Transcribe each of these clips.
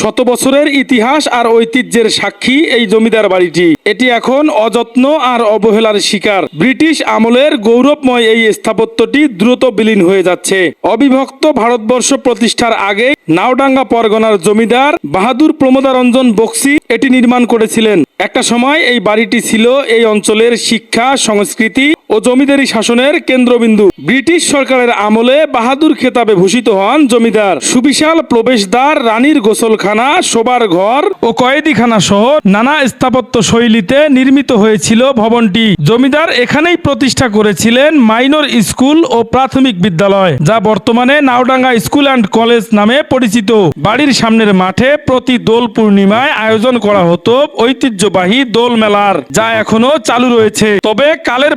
শত বছরের ইতিহাস আর ঐতিহ্যের সাক্ষী এই জমিদার বাড়িটি। এটি এখন অযত্ন আর অবহেলার শিকার। ব্রিটিশ আমলের গৌরবময় এই স্থাপত্যটি দ্রুত বিলীন হয়ে যাচ্ছে। অবিভক্ত ভারতবর্ষ প্রতিষ্ঠার আগে নাওডাঙ্গা পরগনার জমিদার বাহাদুর প্রমোদারঞ্জন বক্সি এটি নির্মাণ করেছিলেন। একটা সময় এই বাড়িটি ছিল এই অঞ্চলের শিক্ষা, সংস্কৃতি ও জমিদারি শাসনের কেন্দ্রবিন্দু। ব্রিটিশ সরকারের আমলে বাহাদুর খেতাবে ভূষিত হন জমিদার। সুবিশাল প্রবেশদ্বার, রানীর গোসলখানা, শোবার ঘর ও কয়েদিখানা সহ নানা স্থাপত্য শৈলীতে নির্মিত হয়েছিল ভবনটি। জমিদার এখানেই প্রতিষ্ঠা করেছিলেন মাইনর স্কুল ও প্রাথমিক বিদ্যালয়, যা বর্তমানে নাওডাঙ্গা স্কুল অ্যান্ড কলেজ নামে পরিচিত। বাড়ির সামনের মাঠে প্রতি দোল পূর্ণিমায় আয়োজন করা হতো ঐতিহ্যবাহী দোল মেলার যা এখনও চালু রয়েছে। তবে কালের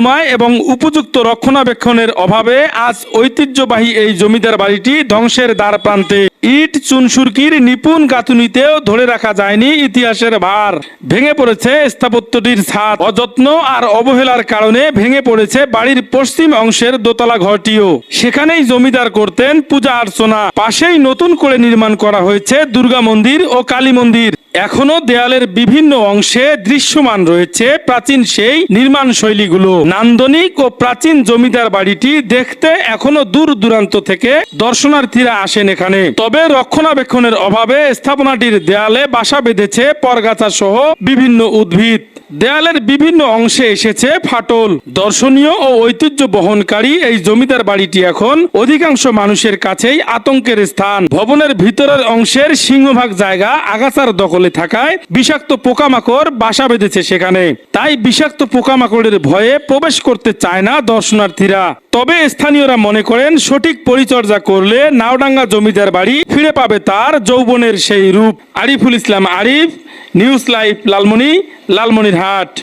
পরিক্রমায় এবং উপযুক্ত রক্ষণাবেক্ষণের অভাবে আজ ঐতিহ্যবাহী এই জমিদার বাড়িটি ধ্বংসের দ্বার প্রান্তে। ইট চুনসুরকির নিপুণ গাঁথুনিতেও ধরে রাখা যায়নি ইতিহাসের ভার। ভেঙে পড়েছে স্থাপত্যটির ছাদ। অযত্ন আর অবহেলার কারণে ভেঙে পড়েছে বাড়ির পশ্চিম অংশের দোতলা ঘরটিও। সেখানেই জমিদার করতেন পূজা অর্চনা। পাশেই নতুন করে নির্মাণ করা হয়েছে দুর্গা মন্দির ও কালী মন্দির। এখনও দেয়ালের বিভিন্ন অংশে দৃশ্যমান রয়েছে প্রাচীন সেই নির্মাণ শৈলীগুলো। নান্দনিক ও প্রাচীন জমিদার বাড়িটি দেখতে এখনও দূর দূরান্ত থেকে দর্শনার্থীরা আসেন এখানে। তবে রক্ষণাবেক্ষণের অভাবে স্থাপনাটির দেয়ালে বাসা বেঁধেছে পরগাছা সহ বিভিন্ন উদ্ভিদ। দেয়ালের বিভিন্ন অংশে এসেছে ফাটল। দর্শনীয় ও ঐতিহ্য বহনকারী এই জমিদার বাড়িটি এখন অধিকাংশ মানুষের কাছেই আতঙ্কের স্থান। ভবনের ভিতরের অংশের সিংহভাগ জায়গা আগাছার দখলে থাকায় বিষাক্ত পোকামাকড় বাসা বেঁধেছে সেখানে। তাই বিষাক্ত পোকামাকড়ের ভয়ে প্রবেশ করতে চায় না দর্শনার্থীরা। তবে স্থানীয়রা মনে করেন সঠিক পরিচর্যা করলে নাওডাঙ্গা জমিদার বাড়ি ফিরে পাবে তার যৌবনের সেই রূপ। Ariful Islam Arif, news live, Lalmoni, Lalmonirhat.